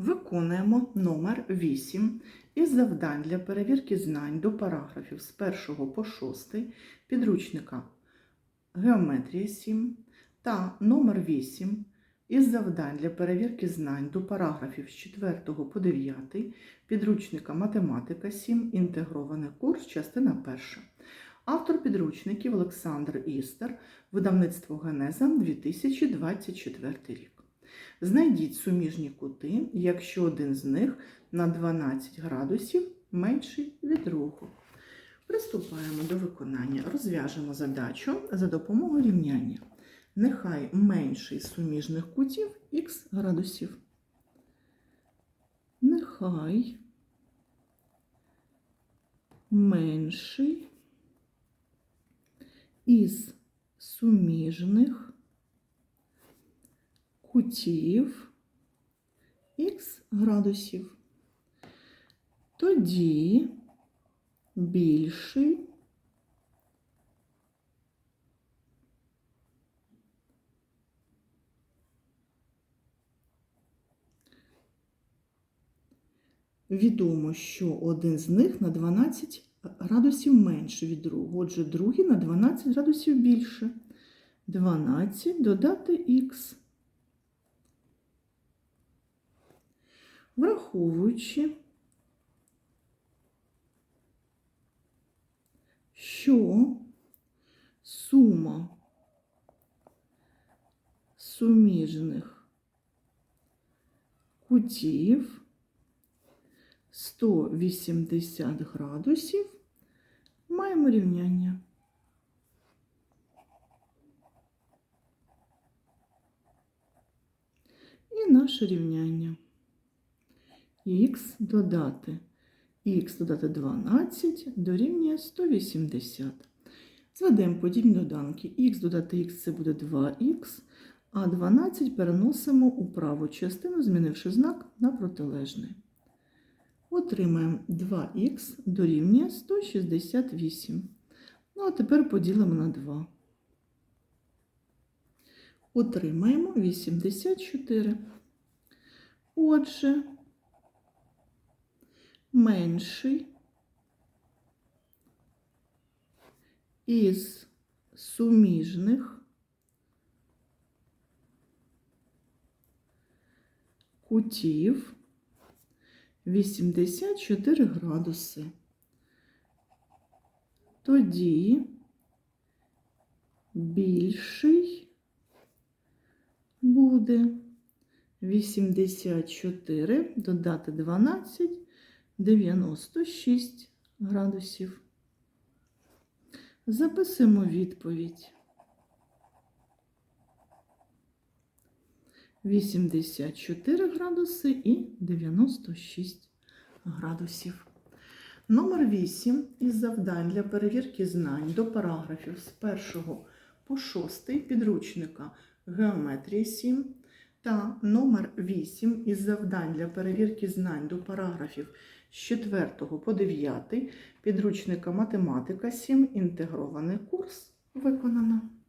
Виконуємо номер 8 із завдань для перевірки знань до параграфів з 1 по 6 підручника Геометрія 7 та номер 8 із завдань для перевірки знань до параграфів з 4 по 9 підручника Математика 7 інтегрований курс, частина 1. Автор підручників Олександр Істер, видавництво Генеза 2024 рік. Знайдіть суміжні кути, якщо один з них на 12 градусів менший від другого. Приступаємо до виконання. Розв'яжемо задачу за допомогою рівняння. Нехай менший з суміжних кутів х градусів. Нехай менший із суміжних кутів х градусів. Тоді більший відомо, що один з них на 12 градусів менше від другого. Отже, другий на 12 градусів більше. 12 додати х. Враховуючи, що сума суміжних кутів 180 градусів маємо рівняння. І наше рівняння. Х додати х додати 12 дорівнює 180. Зведемо подібні доданки. Х додати х це буде 2х, а 12 переносимо у праву частину, змінивши знак на протилежний. Отримаємо 2х дорівнює 168. Ну, а тепер поділимо на 2. Отримаємо 84. Отже, менший із суміжних кутів 84 градуси. Тоді більший буде 84 додати 12 96 градусів. Записуємо відповідь. 84 градуси і 96 градусів. Номер 8 із завдань для перевірки знань до параграфів з 1 по 6 підручника Геометрія 7 та номер 8 із завдань для перевірки знань до параграфів з 4 по 9 підручника Математика 7 інтегрований курс виконано.